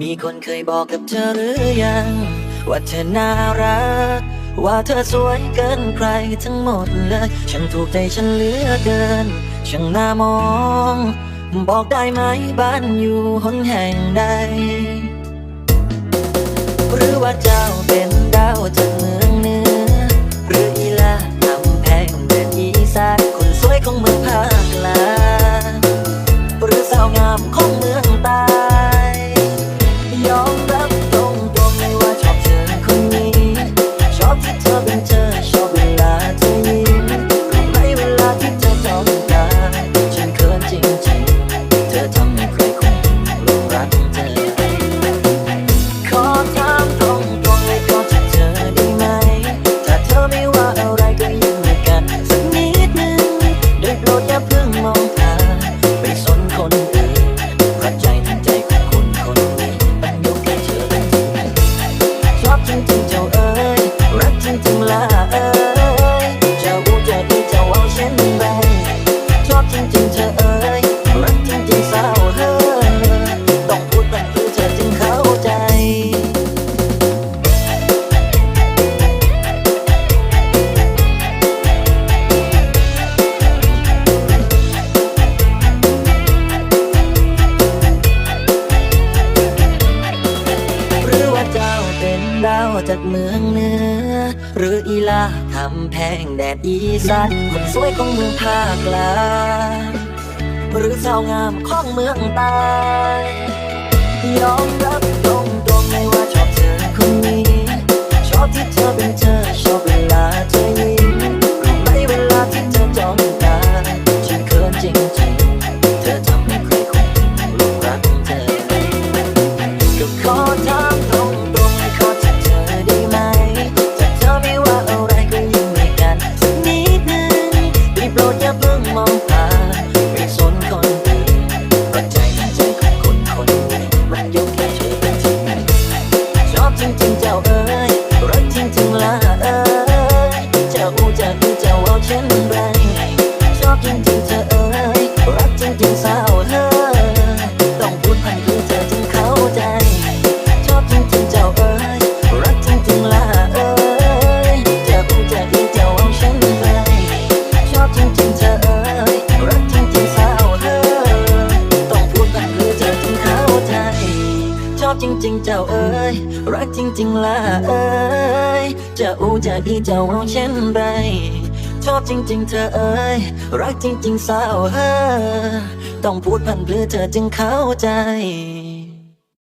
มีคนเคยบอกกับเธอหรือยัง ว่าเธอน่ารัก ว่าเธอสวยเกินใครทั้งหมดเลย ฉันถูกใจฉันเหลือเกินช่างน่ามอง บอกได้ไหมบ้านอยู่หนแห่งใด หรือว่าเจ้าเป็นดาวจากเมืองเหนือ หรืออีลากำแพงเดินอีสานคนสวยของเมืองภาคกลางหรือสาวงามของ จริงเธอ จากเมืองเหนือ หรืออีลาคำแพงแดดอีสานคนสวยของเมืองภาคกลางหรือสาวงามของเมืองใต้ยอมรับ มองผ่สนคนอื่นเพราะใจทั้งใจของคนคนนี้มันยกแค่เธอเป็นที่หนึ่งชอบจริงๆเจ้าเอ๋ยรักจริงๆล่ะเอ๋ยเจ้าอูเจ้า อบจริง ๆ เจ้าเอ๋ยรักจริง ๆล่ะเอ๋ยจะอูจะดีเจ้าเอาเช่นไร ชอบจริง ๆ เธอเอ๋ยรักจริง ๆสาวเอ๋ยต้องพูดพันเพื่อเธอจึงเข้าใจ